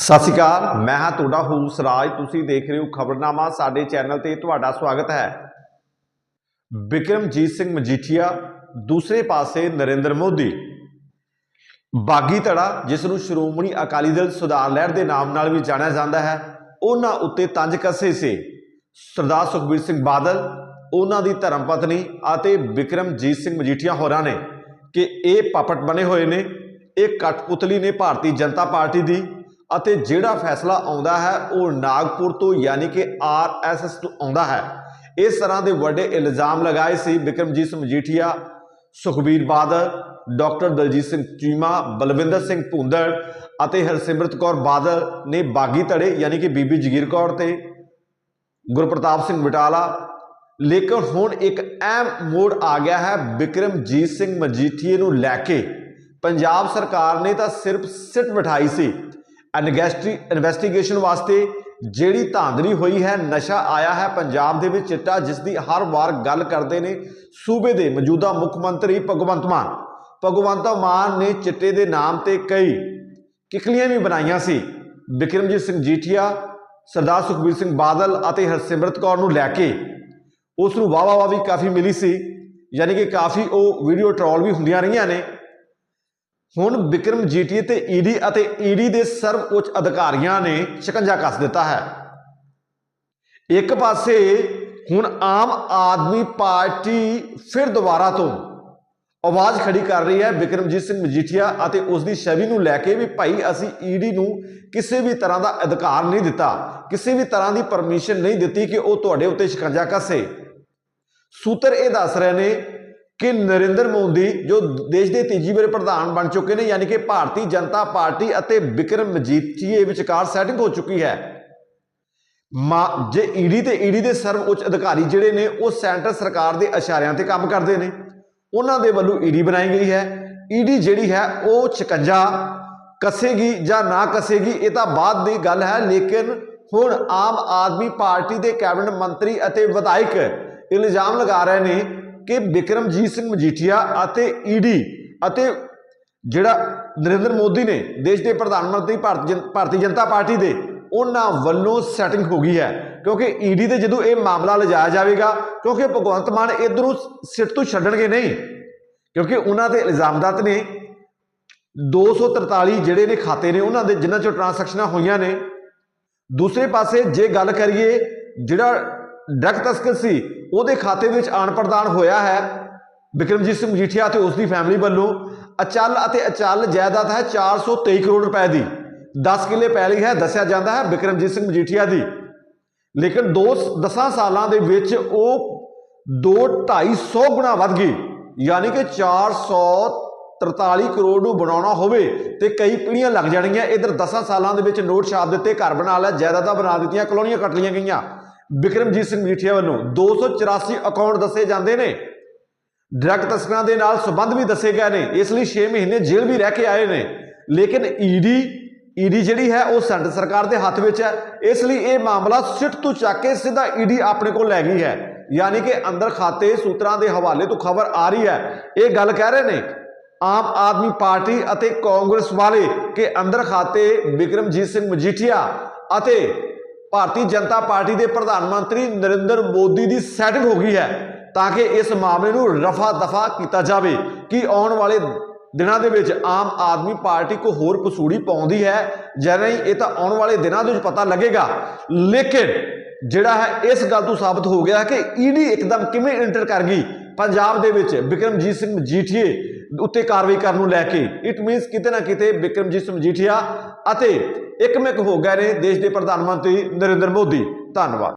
ਸਤਿ ਸ਼੍ਰੀ ਅਕਾਲ। ਮੈਂ ਹਾਂ ਤੁਹਾਡਾ ਹੂਸ ਰਾਜ ਤੁਸੀਂ ਦੇਖ ਰਹੇ ਹੋ ਖਬਰਨਾਮਾ। ਸਾਡੇ ਚੈਨਲ ਤੇ ਤੁਹਾਡਾ ਸਵਾਗਤ ਹੈ। ਬਿਕਰਮਜੀਤ ਸਿੰਘ ਮਜੀਠੀਆ, ਦੂਸਰੇ ਪਾਸੇ ਨਰਿੰਦਰ ਮੋਦੀ। ਬਾਗੀ ਧੜਾ ਜਿਸ ਨੂੰ ਸ਼੍ਰੋਮਣੀ ਅਕਾਲੀ ਦਲ ਸੁਧਾਰ ਲਹਿਰ ਦੇ ਨਾਮ ਨਾਲ ਵੀ ਜਾਣਿਆ ਜਾਂਦਾ ਹੈ, ਉਹਨਾਂ ਉੱਤੇ ਤੰਜ ਕੱਸੇ ਸੀ। ਸਰਦਾਰ ਸੁਖਬੀਰ ਸਿੰਘ ਬਾਦਲ, ਉਹਨਾਂ ਦੀ ਧਰਮ ਪਤਨੀ ਅਤੇ ਬਿਕਰਮਜੀਤ ਸਿੰਘ ਮਜੀਠੀਆ ਹੋਰਾਂ ਨੇ ਕਿ ਇਹ ਪਾਪਟ ਬਣੇ ਹੋਏ ਨੇ। ਇਹ ਕਠਪੁਤਲੀ ਨੇ ਭਾਰਤੀ ਜਨਤਾ ਪਾਰਟੀ ਦੀ ਅਤੇ ਜਿਹੜਾ ਫੈਸਲਾ ਆਉਂਦਾ ਹੈ, ਉਹ ਨਾਗਪੁਰ ਤੋਂ ਯਾਨੀ ਕਿ ਆਰਐਸਐਸ ਤੋਂ ਆਉਂਦਾ ਹੈ। ਇਸ ਤਰ੍ਹਾਂ ਦੇ ਵੱਡੇ ਇਲਜ਼ਾਮ ਲਗਾਏ ਸੀ ਵਿਕਰਮਜੀਤ ਸਿੰਘ ਮਜੀਠੀਆ, ਸੁਖਬੀਰ ਬਾਦਲ, ਡਾਕਟਰ ਦਲਜੀਤ ਸਿੰਘ ਚੀਮਾ, ਬਲਵਿੰਦਰ ਸਿੰਘ ਭੁੰਦੜ ਅਤੇ ਹਰਸਿਮਰਤ ਕੌਰ ਬਾਦਲ ਨੇ ਬਾਗੀ ਧੜੇ ਯਾਨੀ ਕਿ ਬੀਬੀ ਜਗੀਰ ਕੌਰ ਤੇ, ਗੁਰਪ੍ਰਤਾਪ ਸਿੰਘ ਬਟਾਲਾ ਲੇਕਿਨ ਹੁਣ ਇੱਕ ਅਹਿਮ ਮੋੜ ਆ ਗਿਆ ਹੈ ਵਿਕਰਮਜੀਤ ਸਿੰਘ ਮਜੀਠੀਏ ਨੂੰ ਲੈ ਕੇ। ਪੰਜਾਬ ਸਰਕਾਰ ਨੇ ਤਾਂ ਸਿਰਫ ਸਿੱਟ ਬਿਠਾਈ ਸੀ। ਇਨਵੈਸਟੀ, ਇਨਵੈਸਟੀਗੇਸ਼ਨ ਵਾਸਤੇ ਜਿਹੜੀ ਧਾਂਦਲੀ ਹੋਈ ਹੈ, ਨਸ਼ਾ ਆਇਆ ਹੈ ਪੰਜਾਬ ਦੇ ਵਿੱਚ ਚਿੱਟਾ ਜਿਸ ਦੀ ਹਰ ਵਾਰ ਗੱਲ ਕਰਦੇ ਨੇ ਸੂਬੇ ਦੇ ਮੌਜੂਦਾ ਮੁੱਖ ਮੰਤਰੀ ਭਗਵੰਤ ਮਾਨ। ਭਗਵੰਤ ਮਾਨ ਨੇ ਚਿੱਟੇ ਦੇ ਨਾਮ ਤੇ ਕਈ ਕਿਕਲੀਆਂ ਵੀ ਬਣਾਈਆਂ ਸੀ। ਬਿਕਰਮਜੀਤ ਸਿੰਘ ਜੀਠੀਆ, ਸਰਦਾਰ ਸੁਖਬੀਰ ਸਿੰਘ ਬਾਦਲ ਅਤੇ ਹਰਸਿਮਰਤ ਕੌਰ ਨੂੰ ਲੈ ਕੇ ਉਸ ਨੂੰ ਵਾਹ ਵਾਹ ਵੀ ਕਾਫੀ ਮਿਲੀ ਸੀ। ਯਾਨੀ ਕਿ ਕਾਫੀ ਉਹ ਵੀਡੀਓ ਟ੍ਰੋਲ ਵੀ ਹੁੰਦੀਆਂ ਰਹੀਆਂ ਨੇ। ਹੁਣ ਵਿਕਰਮ ਜੀਟੀਏ ਤੇ ਈਡੀ ਅਤੇ ਈਡੀ ਦੇ ਸਰਵ ਉੱਚ ਅਧਿਕਾਰੀਆਂ ਨੇ ਸ਼ਿਕੰਜਾ ਕੱਸ ਦਿੱਤਾ ਹੈ। ਇੱਕ ਪਾਸੇ ਹੁਣ ਆਮ ਆਦਮੀ ਪਾਰਟੀ ਫਿਰ ਦੁਬਾਰਾ ਤੋਂ ਆਵਾਜ਼ ਖੜੀ ਕਰ ਰਹੀ ਹੈ ਵਿਕਰਮਜੀਤ ਸਿੰਘ ਮਜੀਠੀਆ ਅਤੇ ਉਸ ਦੀ ਛਵੀ ਨੂੰ ਲੈ ਕੇ ਵੀ ਭਾਈ ਅਸੀਂ ਈਡੀ ਨੂੰ ਕਿਸੇ ਵੀ ਤਰ੍ਹਾਂ ਦਾ ਅਧਿਕਾਰ ਨਹੀਂ ਦਿੱਤਾ, ਕਿਸੇ ਵੀ ਤਰ੍ਹਾਂ ਦੀ ਪਰਮਿਸ਼ਨ ਨਹੀਂ ਦਿੱਤੀ ਕਿ ਉਹ ਤੁਹਾਡੇ ਉੱਤੇ ਸ਼ਿਕੰਜਾ ਕੱਸੇ। ਸੂਤਰ ਇਹ ਦੱਸ ਰਹੇ ਨੇ ਕਿ ਨਰਿੰਦਰ ਮੋਦੀ, ਜੋ ਦੇਸ਼ ਦੇ ਤੀਜੀ ਵਾਰ ਪ੍ਰਧਾਨ ਬਣ ਚੁੱਕੇ ਨੇ, ਯਾਨੀ ਕਿ ਭਾਰਤੀ ਜਨਤਾ ਪਾਰਟੀ ਅਤੇ ਵਿਕਰਮ ਮਜੀਠੀਏ ਵਿਚਕਾਰ ਸੈਟਿੰਗ ਹੋ ਚੁੱਕੀ ਹੈ। ਮਾ, ਜੇ ਈਡੀ ਤੇ ਈਡੀ ਦੇ ਸਰਵ ਉੱਚ ਅਧਿਕਾਰੀ ਜਿਹੜੇ ਨੇ, ਉਹ ਸੈਂਟਰ ਸਰਕਾਰ ਦੇ ਇਸ਼ਾਰਿਆਂ ਤੇ ਕੰਮ ਕਰਦੇ ਨੇ। ਉਹਨਾਂ ਦੇ ਵੱਲੋਂ ਈਡੀ ਬਣਾਈ ਗਈ ਹੈ। ਈਡੀ ਜਿਹੜੀ ਹੈ, ਉਹ 56 ਕੱਸੇਗੀ ਜਾਂ ਨਾ ਕੱਸੇਗੀ, ਇਹ ਤਾਂ ਬਾਅਦ ਦੀ ਗੱਲ ਹੈ, ਲੇਕਿਨ ਹੁਣ ਆਮ ਆਦਮੀ ਪਾਰਟੀ ਦੇ ਕੈਬਨਿਟ ਮੰਤਰੀ ਅਤੇ ਵਿਧਾਇਕ ਇਲਜ਼ਾਮ ਲਗਾ ਰਹੇ ਨੇ ਕਿ ਵਿਕਰਮਜੀਤ ਸਿੰਘ ਮਜੀਠੀਆ ਅਤੇ ਈਡੀ ਅਤੇ ਜਿਹੜਾ ਨਰਿੰਦਰ ਮੋਦੀ ਨੇ ਦੇਸ਼ ਦੇ ਪ੍ਰਧਾਨ ਮੰਤਰੀ ਭਾਰਤ ਜਨ- ਭਾਰਤੀ ਜਨਤਾ ਪਾਰਟੀ ਦੇ, ਉਹਨਾਂ ਵੱਲੋਂ ਸੈਟਿੰਗ ਹੋ ਗਈ ਹੈ। ਕਿਉਂਕਿ ਈਡੀ ਤੇ ਜਦੋਂ ਇਹ ਮਾਮਲਾ ਲਿਜਾਇਆ ਜਾਵੇਗਾ, ਕਿਉਂਕਿ ਭਗਵੰਤ ਮਾਨ ਇਧਰੋਂ ਸਿੱਟ ਤੋਂ ਛੱਡਣਗੇ ਨਹੀਂ, ਕਿਉਂਕਿ ਉਹਨਾਂ ਦੇ ਇਲਜ਼ਾਮਦਾਤ ਨੇ। 243 ਜਿਹੜੇ ਨੇ ਖਾਤੇ ਨੇ, ਉਹਨਾਂ ਦੇ ਜਿਨ੍ਹਾਂ ਚੋਂ ਟ੍ਰਾਂਜੈਕਸ਼ਨਾਂ ਹੋਈਆਂ ਨੇ। ਦੂਸਰੇ ਪਾਸੇ ਜੇ ਗੱਲ ਕਰੀਏ, ਜਿਹੜਾ ਡਰਗ ਤਸਕਰ ਸੀ ਉਹਦੇ ਖਾਤੇ ਵਿੱਚ ਆਣ ਪ੍ਰਦਾਨ ਹੋਇਆ ਹੈ। ਬਿਕਰਮਜੀਤ ਸਿੰਘ ਮਜੀਠੀਆ ਤੇ ਉਸ ਦੀ ਫੈਮਿਲੀ ਵੱਲੋਂ ਅਚਲ ਅਤੇ ਅਚਲ ਜਾਇਦਾਦ ਹੈ 423 ਕਰੋੜ ਰੁਪਏ ਦੀ। 10 ਕਿੱਲੇ ਪੈਲੀ ਹੈ, ਦੱਸਿਆ ਜਾਂਦਾ ਹੈ ਬਿਕਰਮਜੀਤ ਸਿੰਘ ਮਜੀਠੀਆ ਦੀ। ਲੇਕਿਨ 2 10 ਸਾਲਾਂ ਦੇ ਵਿੱਚ ਉਹ 2 250 ਗੁਣਾ ਵੱਧ ਗਈ। ਯਾਨੀ ਕਿ 443 ਕਰੋੜ ਨੂੰ ਬਣਾਉਣਾ ਹੋਵੇ ਤੇ ਕਈ ਪੀੜ੍ਹੀਆਂ ਲੱਗ ਜਾਣਗੀਆਂ। ਇਧਰ 10 ਸਾਲਾਂ ਦੇ ਵਿੱਚ ਨੋਟ ਛਾਪ ਦਿੱਤੇ, ਘਰ ਬਣਾ ਲਿਆ, ਜਾਇਦਾਦਾਂ ਬਣਾ ਦਿੱਤੀਆਂ, ਕਲੋਨੀਆਂ ਕੱਟ ਲਈਆਂ ਗਈਆਂ। ਵਿਕਰਮਜੀਤ ਸਿੰਘ ਮਜੀਠੀਆ ਵੱਲੋਂ 284 ਅਕਾਊਂਟ ਦੱਸੇ ਜਾਂਦੇ ਨੇ। ਡਰੱਗ ਤਸਕਰਾਂ ਦੇ ਨਾਲ ਸੰਬੰਧ ਵੀ ਦੱਸੇ ਗਏ ਨੇ। ਇਸ ਲਈ 6 ਮਹੀਨੇ ਜੇਲ੍ਹ ਵੀ ਰਹਿ ਕੇ ਆਏ ਨੇ। ਲੇਕਿਨ ਈਡੀ ਈਡੀ ਜਿਹੜੀ ਹੈ, ਉਹ ਸੈਂਟਰ ਸਰਕਾਰ ਦੇ ਹੱਥ ਵਿੱਚ ਹੈ। ਇਸ ਲਈ ਇਹ ਮਾਮਲਾ ਸਿੱਟ ਤੋਂ ਚੱਕ ਕੇ ਸਿੱਧਾ ਈਡੀ ਆਪਣੇ ਕੋਲ ਲੈ ਗਈ ਹੈ। ਯਾਨੀ ਕਿ ਅੰਦਰ ਖਾਤੇ ਸੂਤਰਾਂ ਦੇ ਹਵਾਲੇ ਤੋਂ ਖਬਰ ਆ ਰਹੀ ਹੈ। ਇਹ ਗੱਲ ਕਹਿ ਰਹੇ ਨੇ, ਆਮ ਆਦਮੀ ਪਾਰਟੀ ਅਤੇ ਕਾਂਗਰਸ ਵਾਲੇ ਕਿ ਅੰਦਰ ਖਾਤੇ ਵਿਕਰਮਜੀਤ ਸਿੰਘ ਮਜੀਠੀਆ ਅਤੇ ਭਾਰਤੀ ਜਨਤਾ ਪਾਰਟੀ ਦੇ ਪ੍ਰਧਾਨ ਮੰਤਰੀ ਨਰਿੰਦਰ ਮੋਦੀ ਦੀ ਸੈਟਿੰਗ ਹੋ ਗਈ ਹੈ ਤਾਂ ਕਿ ਇਸ ਮਾਮਲੇ ਨੂੰ ਰਫਾ ਦਫਾ ਕੀਤਾ ਜਾਵੇ ਕਿ ਆਉਣ ਵਾਲੇ ਦਿਨਾਂ ਦੇ ਵਿੱਚ ਆਮ ਆਦਮੀ ਪਾਰਟੀ ਕੋ ਹੋਰ ਕਸੂੜੀ ਪਾਉਂਦੀ ਹੈ ਜਾਂ ਨਹੀਂ, ਇਹ ਤਾਂ ਆਉਣ ਵਾਲੇ ਦਿਨਾਂ ਦੇ ਵਿੱਚ ਪਤਾ ਲੱਗੇਗਾ। ਲੇਕਿਨ ਜਿਹੜਾ ਹੈ, ਇਸ ਗੱਲ ਤੋਂ ਸਾਬਤ ਹੋ ਗਿਆ ਕਿ ਈਡੀ ਇੱਕਦਮ ਕਿਵੇਂ ਐਂਟਰ ਕਰ ਗਈ? ਪੰਜਾਬ ਦੇ ਵਿੱਚ ਬਿਕਰਮਜੀਤ ਸਿੰਘ ਮਜੀਠੀਏ ਉੱਤੇ ਕਾਰਵਾਈ ਕਰਨ ਨੂੰ ਲੈ ਕੇ। ਇਟ ਮੀਨਸ ਕਿਤੇ ਨਾ ਕਿਤੇ ਵਿਕਰਮਜੀਤ ਮਜੀਠੀਆ ਅਤੇ ਇੱਕਮਿਕ ਹੋ ਗਏ ਨੇ ਦੇਸ਼ ਦੇ ਪ੍ਰਧਾਨ ਮੰਤਰੀ ਨਰਿੰਦਰ ਮੋਦੀ। ਧੰਨਵਾਦ।